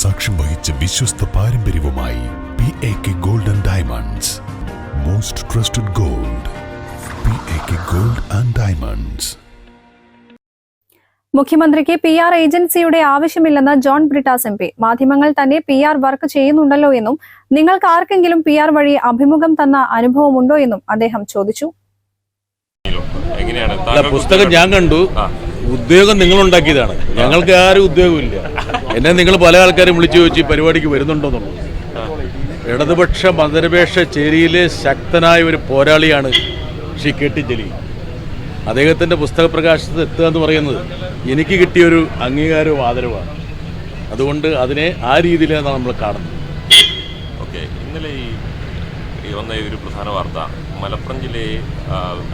സാക്ഷ്യം വഹിച്ച വിശ്വസ്ത പാരമ്പര്യവുമായി P A K gold and diamonds most trusted gold P A K gold and diamonds മുഖ്യമന്ത്രിക്ക് പി ആർ ഏജൻസിയുടെ ആവശ്യമില്ലെന്ന് ജോൺ ബ്രിട്ടാസ് എം പി. മാധ്യമങ്ങൾ തന്നെ പി ആർ വർക്ക് ചെയ്യുന്നുണ്ടല്ലോ എന്നും നിങ്ങൾക്ക് ആർക്കെങ്കിലും പി ആർ വഴി അഭിമുഖം തന്ന അനുഭവമുണ്ടോ എന്നും അദ്ദേഹം ചോദിച്ചു. എങ്ങനെയാണ് പുസ്തകം ഞാൻ കണ്ടു. ഉദ്യോഗം നിങ്ങൾ ഉണ്ടാക്കിയതാണ് ഞങ്ങൾക്ക് ആരും ഉദ്യോഗമില്ല. എന്നെ നിങ്ങൾ പല ആൾക്കാരും വിളിച്ചു ചോദിച്ച് പരിപാടിക്ക് വരുന്നുണ്ടോന്നുള്ളത് ഇടതുപക്ഷ മതനിരപേക്ഷ ചേരിയിലെ ശക്തനായ ഒരു പോരാളിയാണ് ശ്രീ കെ ടി ജലീൽ. അദ്ദേഹത്തിന്റെ പുസ്തക പ്രകാശത്ത് എത്തുക എന്ന് പറയുന്നത് എനിക്ക് കിട്ടിയൊരു അംഗീകാരവും ആദരവാണ് അതുകൊണ്ട് അതിനെ ആ രീതിയിലാണ് നമ്മൾ കാണുന്നത് ഓക്കെ. ഇന്നലെ ഈ വന്ന ഒരു പ്രധാന വാർത്ത മലപ്പുറം ജില്ലയെ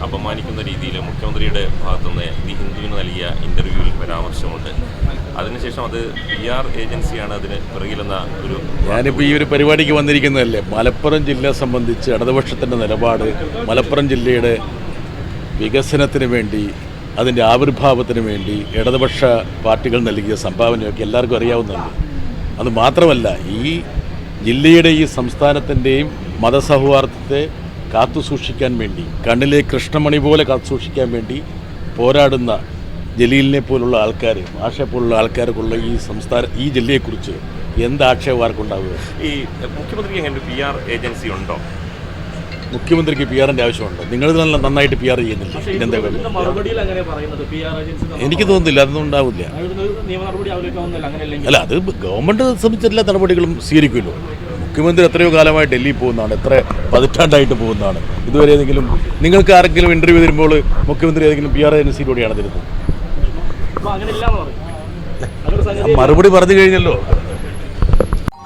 അപമാനിക്കുന്ന രീതിയിൽ മുഖ്യമന്ത്രിയുടെ ഭാഗത്തുനിന്ന് ദി ഹിന്ദുവിന് നൽകിയ ഇന്റർവ്യൂവിൽ പരാമർശമുണ്ട്. അതിനുശേഷം അത് പി ആർ ഏജൻസിയാണ് അതിന് പിറകിലെന്ന ഒരു ഞാനിപ്പോൾ ഈ ഒരു പരിപാടിക്ക് വന്നിരിക്കുന്നതല്ലേ? മലപ്പുറം ജില്ല സംബന്ധിച്ച് ഇടതുപക്ഷത്തിന്റെ നിലപാട് മലപ്പുറം ജില്ലയുടെ വികസനത്തിന് വേണ്ടി അതിന്റെ ആവിർഭാവത്തിന് വേണ്ടി ഇടതുപക്ഷ പാർട്ടികൾ നൽകിയ സംഭാവനയൊക്കെ എല്ലാവർക്കും അറിയാവുന്നതാണ് അത് മാത്രമല്ല ഈ ജില്ലയുടെ ഈ സംസ്ഥാനത്തിന്റെയും മതസൗഹാർദ്ദത്തെ കാത്തുസൂക്ഷിക്കാൻ വേണ്ടി കണ്ണിലെ കൃഷ്ണമണി പോലെ കാത്തുസൂക്ഷിക്കാൻ വേണ്ടി പോരാടുന്ന ജലീലിനെ പോലുള്ള ആൾക്കാർ ആഷയെ പോലുള്ള ആൾക്കാർക്കുള്ള ഈ സംസ്ഥാന ഈ ജില്ലയെക്കുറിച്ച് എന്ത് ഈ മുഖ്യമന്ത്രിക്ക് എങ്ങനെ പി ആർ ഏജൻസി ഉണ്ടോ? മുഖ്യമന്ത്രിക്ക് പി ആറിന്റെ ആവശ്യമുണ്ട്. നിങ്ങൾ നല്ല നന്നായിട്ട് പി ആർ ചെയ്യുന്നില്ല? പിന്നെന്താ എനിക്ക് തോന്നുന്നില്ല അതൊന്നും ഉണ്ടാവില്ല. അല്ല അത് ഗവൺമെന്റ് സംബന്ധിച്ച എല്ലാ നടപടികളും സ്വീകരിക്കുമല്ലോ. മുഖ്യമന്ത്രി എത്രയോ കാലമായി ഡൽഹി പോകുന്നതാണ് എത്ര പതിറ്റാണ്ടായിട്ട് പോകുന്നതാണ്. ഇതുവരെ ഏതെങ്കിലും നിങ്ങൾക്ക് ആരെങ്കിലും ഇന്റർവ്യൂ തരുമ്പോൾ മുഖ്യമന്ത്രി ഏതെങ്കിലും പി ആർ ഏജൻസിയിലൂടെയാണ് തരുന്നത്? മറുപടി പറഞ്ഞു കഴിഞ്ഞല്ലോ.